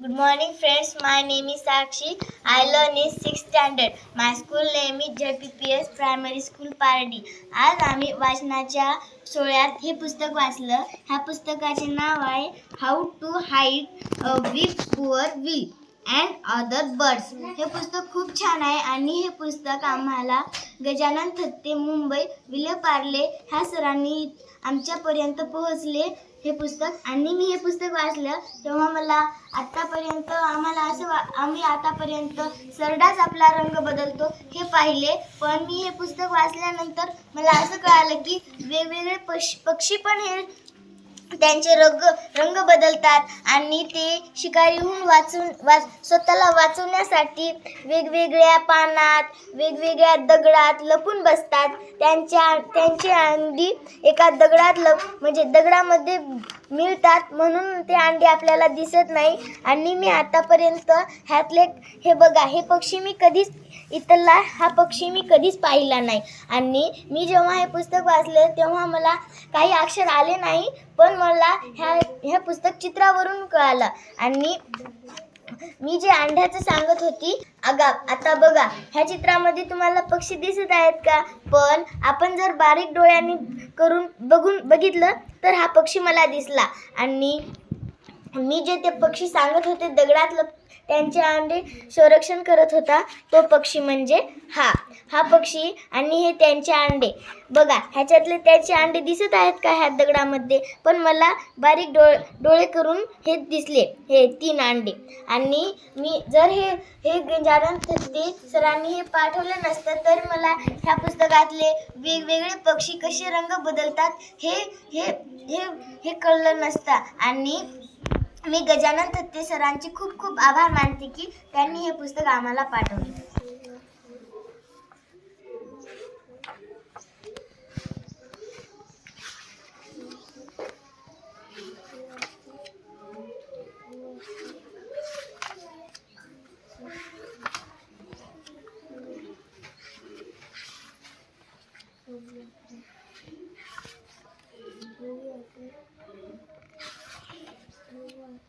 Good morning, friends. My name is Sakshi. I learn in 6th standard. My school name is JPPS Primary School Pardi आज आम्ही वाचनाच्या सोहळ्यात हे पुस्तक वाचलं ह्या पुस्तकाचे नाव आहे how to height with poor will and other birds. हे पुस्तक खूप छान आहे आणि हे पुस्तक आम्हाला गजानन थत्ते मुंबई विले पार्ले ह्या सरांनी आमच्यापर्यंत पोहोचले हे पुस्तक. आणि मी हे पुस्तक वाचलं तेव्हा मला आत्तापर्यंत आम्हाला असं वा आम्ही आतापर्यंत सरडाच आपला रंग बदलतो हे पाहिले. पण मी हे पुस्तक वाचल्यानंतर मला असं कळालं की वेगवेगळे पश पक्षी पण हे त्यांचे रंग रंग बदलतात आणि ते शिकारीहून वाचून वाच स्वतःला वाचवण्यासाठी वेगवेगळ्या पानात वेगवेगळ्या दगडात लपून बसतात. त्यांच्या त्यांची अंडी एका दगडात लप म्हणजे दगडामध्ये मिळतात म्हणून ते अंडी आपल्याला दिसत नाही. आणि मी आतापर्यंत ह्यातले हे बघा हे पक्षी मी कधीच इथला हा पक्षी मी कधीच पाहिला नाही. आणि मी जेव्हा हे पुस्तक वाचले तेव्हा मला काही अक्षर आले नाही पण मला ह्या ह्या पुस्तक चित्रावरून कळालं. आणि मी जे अंड्याचं सांगत होती अगा आता बघा ह्या चित्रामध्ये तुम्हाला पक्षी दिसत आहेत का? पण आपण जर बारीक डोळ्यांनी करून बघून बघितलं तर हा पक्षी मला दिसला. आणि मी जे ते पक्षी सांगत होते दगडातलं त्यांचे अंडे संरक्षण करत होता. तो पक्षी म्हणजे हा. हा पक्षी आणि हे त्यांचे अंडे. बघा ह्याच्यातले त्याचे अंडे दिसत आहेत का ह्या दगडामध्ये? पण मला बारीक डो डोळे करून हे दिसले. हे तीन अंडे. आणि मी जर हे हे गजानन थत्ते सरांनी हे पाठवलं नसतं तर मला ह्या पुस्तकातले वेगवेगळे पक्षी कसे रंग बदलतात हे हे हे हे कळलं नसतं. आणि मी गजानन थत्ते सरांचे खूप खूप आभार मानते की त्यांनी हे पुस्तक आम्हाला पाठवले.